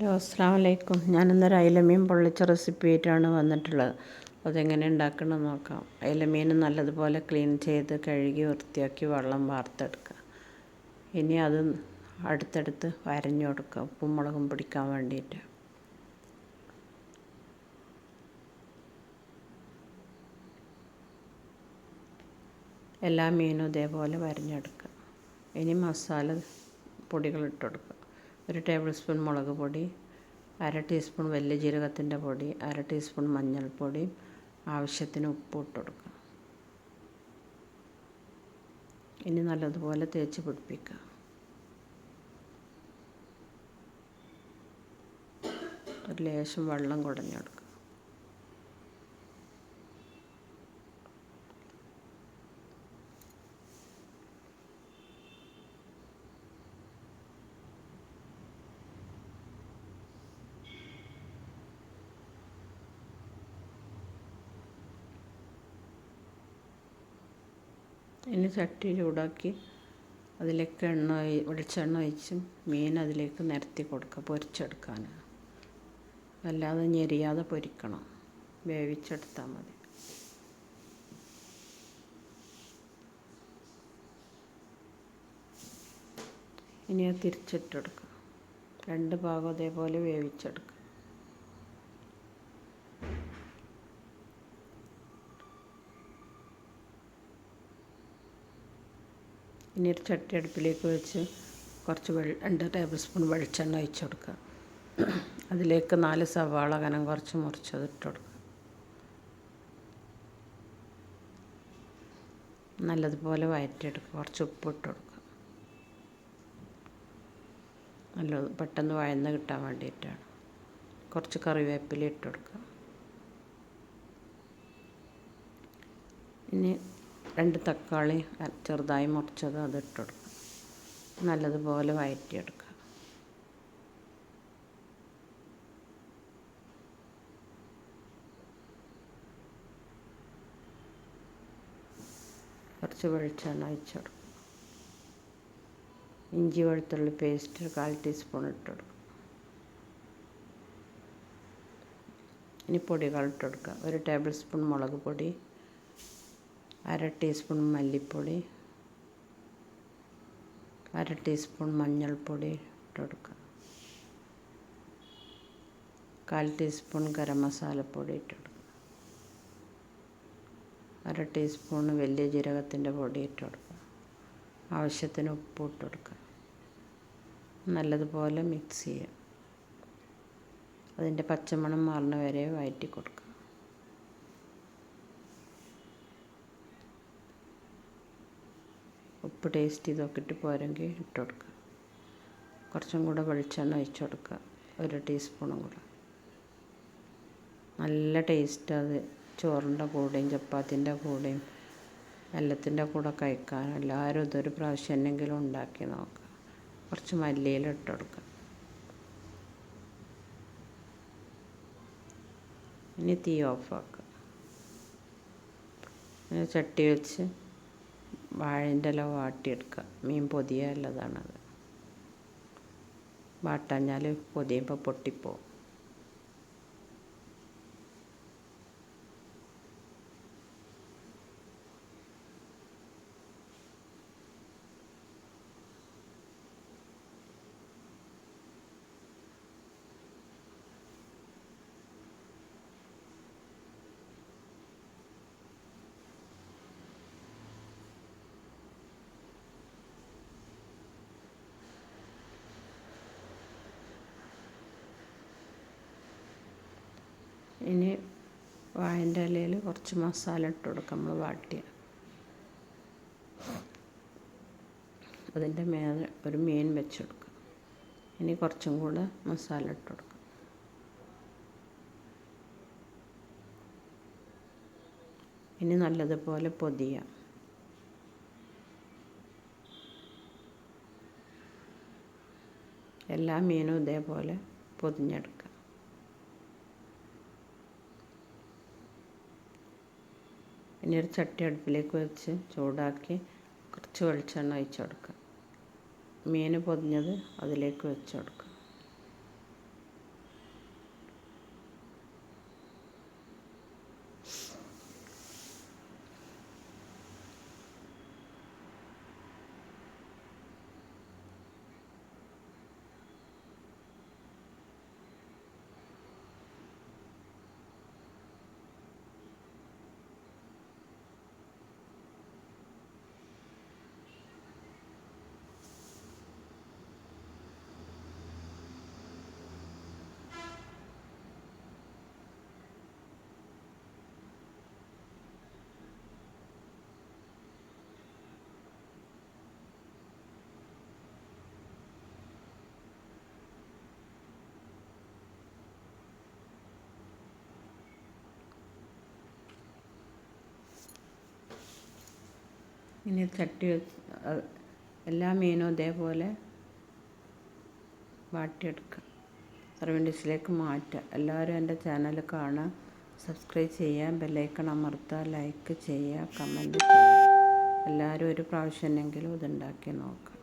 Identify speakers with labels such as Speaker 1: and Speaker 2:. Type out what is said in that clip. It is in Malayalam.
Speaker 1: ഹലോ അസ്സാം വലൈക്കും ഞാനിന്നൊരു അയലമീൻ പൊള്ളിച്ച റെസിപ്പി ആയിട്ടാണ് വന്നിട്ടുള്ളത്. അതെങ്ങനെ ഉണ്ടാക്കണം നോക്കാം. അയലമീൻ നല്ലതുപോലെ ക്ലീൻ ചെയ്ത് കഴുകി വൃത്തിയാക്കി വെള്ളം വാർത്തെടുക്കുക. ഇനി അത് അടുത്തടുത്ത് വരഞ്ഞു കൊടുക്കുക. ഉപ്പും മുളകും പിടിക്കാൻ വേണ്ടിയിട്ട്. എല്ലാ മീനും ഇതേപോലെ വരഞ്ഞെടുക്കുക. ഇനി മസാല പൊടികൾ ഇട്ട് ഒരു ടേബിൾ സ്പൂൺ മുളക് പൊടി അര ടീസ്പൂൺ വലിയ ജീരകത്തിന്റെ പൊടി അര ടീസ്പൂൺ മഞ്ഞൾപ്പൊടി ആവശ്യത്തിന് ഉപ്പ് ഇട്ട് കൊടുക്കുക. ഇനി നല്ലതുപോലെ തേച്ച് പിടിപ്പിക്കുക. ഒരു ലേശം വെള്ളം കുടഞ്ഞെടുക്കുക. ഇനി ചട്ടി ചൂടാക്കി അതിലേക്ക് എണ്ണ വെളിച്ചെണ്ണ ഒഴിച്ചും മീൻ അതിലേക്ക് നിരത്തി കൊടുക്കുക പൊരിച്ചെടുക്കാൻ. അല്ലാതെ ഞെരിയാതെ പൊരിക്കണം. വേവിച്ചെടുത്താൽ മതി. ഇനി അത് തിരിച്ചിട്ടെടുക്കുക. രണ്ട് ഭാഗം അതേപോലെ വേവിച്ചെടുക്കുക. ഇനി ഒരു ചട്ടി അടുപ്പിലേക്ക് വെച്ച് കുറച്ച് വെള്ള രണ്ട് ടേബിൾ സ്പൂൺ വെളിച്ചെണ്ണ ഒഴിച്ചു കൊടുക്കുക. അതിലേക്ക് നാല് സവാള കനം കുറച്ച് മുറിച്ചത് ഇട്ട് കൊടുക്കുക. നല്ലതുപോലെ വഴറ്റിയെടുക്കുക കുറച്ച് ഉപ്പ് ഇട്ട് കൊടുക്കുക. നല്ല പെട്ടെന്ന് വഴന്ന് കിട്ടാൻ വേണ്ടിയിട്ടാണ്. കുറച്ച് കറിവേപ്പില ഇട്ട് കൊടുക്കുക. ഇനി രണ്ട് തക്കാളി ചെറുതായി മുറിച്ചത് അത് ഇട്ട് കൊടുക്കുക നല്ലതുപോലെ വഴറ്റിയെടുക്കുക കുറച്ച് വെളിച്ചെണ്ണ ഒഴിച്ച് ഇഞ്ചി വെളുത്തുള്ളി പേസ്റ്റ് കാൽ ടീസ്പൂൺ ഇട്ട് കൊടുക്കുക ഇനി പൊടികൾ ഇട്ട് കൊടുക്കുക ഒരു ടേബിൾ സ്പൂൺ മുളക് പൊടി അര ടീസ്പൂൺ മല്ലിപ്പൊടി അര ടീസ്പൂൺ മഞ്ഞൾപ്പൊടി ഇട്ട് കൊടുക്കുക കാൽ ടീസ്പൂൺ ഗരം മസാലപ്പൊടി ഇട്ട് കൊടുക്കുക അര ടീസ്പൂൺ വലിയ ജീരകത്തിന്റെ പൊടി ഇട്ട് കൊടുക്കുക ആവശ്യത്തിന് ഉപ്പ് ഇട്ട് കൊടുക്കുക നല്ലതുപോലെ മിക്സ് ചെയ്യുക. അതിന്റെ പച്ചമണം മാറുന്ന വരെ വഴറ്റി കൊടുക്കുക ഉപ്പ് ടേസ്റ്റ് ചെയ്ത് നോക്കിയിട്ട് പോരെങ്കിൽ ഇട്ട് കൊടുക്കുക. കുറച്ചും കൂടെ വെളിച്ചെണ്ണ ഒഴിച്ചു കൊടുക്കുക. ഒരു ടീസ്പൂണും കൂടെ. നല്ല ടേസ്റ്റ് അത്. ചോറിന്റെ കൂടെയും ചപ്പാത്തിന്റെ കൂടെയും എല്ലാത്തിന്റെ കൂടെ കഴിക്കാൻ. എല്ലാവരും ഇതൊരു പ്രാവശ്യം എന്നെങ്കിലും ഉണ്ടാക്കി നോക്കുക. കുറച്ച് മല്ലിയില ഇട്ട് കൊടുക്കുക. ഇനി തീ ഓഫാക്കുക ചട്ടി വെച്ച് വാഴന്റെ ഇല വാട്ടിയെടുക്കുക. മീൻ പൊതിയാനുള്ളതാണത്. വാട്ടാഞ്ഞാൽ പൊതിയുമ്പോൾ പൊട്ടിപ്പോവും. ഇനി വാഴന്റെ ഇലയിൽ കുറച്ച് മസാല ഇട്ട് കൊടുക്കാം നമ്മൾ വാട്ടിയ. അതിന്റെ മേലെ ഒരു മീൻ വെച്ചെടുക്കുക ഇനി കുറച്ചും കൂടെ മസാല ഇട്ട് കൊടുക്കുക ഇനി നല്ലതുപോലെ പൊതിയാം. എല്ലാ മീനും ഇതേപോലെ പൊതിഞ്ഞെടുക്കുക ഇനി ഒരു ചട്ടി അടുപ്പിലേക്ക് വെച്ച് ചൂടാക്കി കുറച്ച് വെളിച്ചെണ്ണ ഒഴിച്ച് കൊടുക്കുക. മീൻ പൊതിഞ്ഞത് അതിലേക്ക് വെച്ച് കൊടുക്കുക. ഇനി ചട്ടി എല്ലാ മീനും ഇതേപോലെ വാട്ടിയെടുക്കുക. സർവിങ് ഡിഷിലേക്ക് മാറ്റുക. എല്ലാവരും എന്റെ ചാനൽ കാണുക. സബ്സ്ക്രൈബ് ചെയ്യുക ബെല്ലൈക്കൺ അമർത്തുക. ലൈക്ക് ചെയ്യുക. കമന്റ് ചെയ്യുക. എല്ലാവരും ഒരു പ്രാവശ്യമെങ്കിലും ഇതുണ്ടാക്കി നോക്കുക.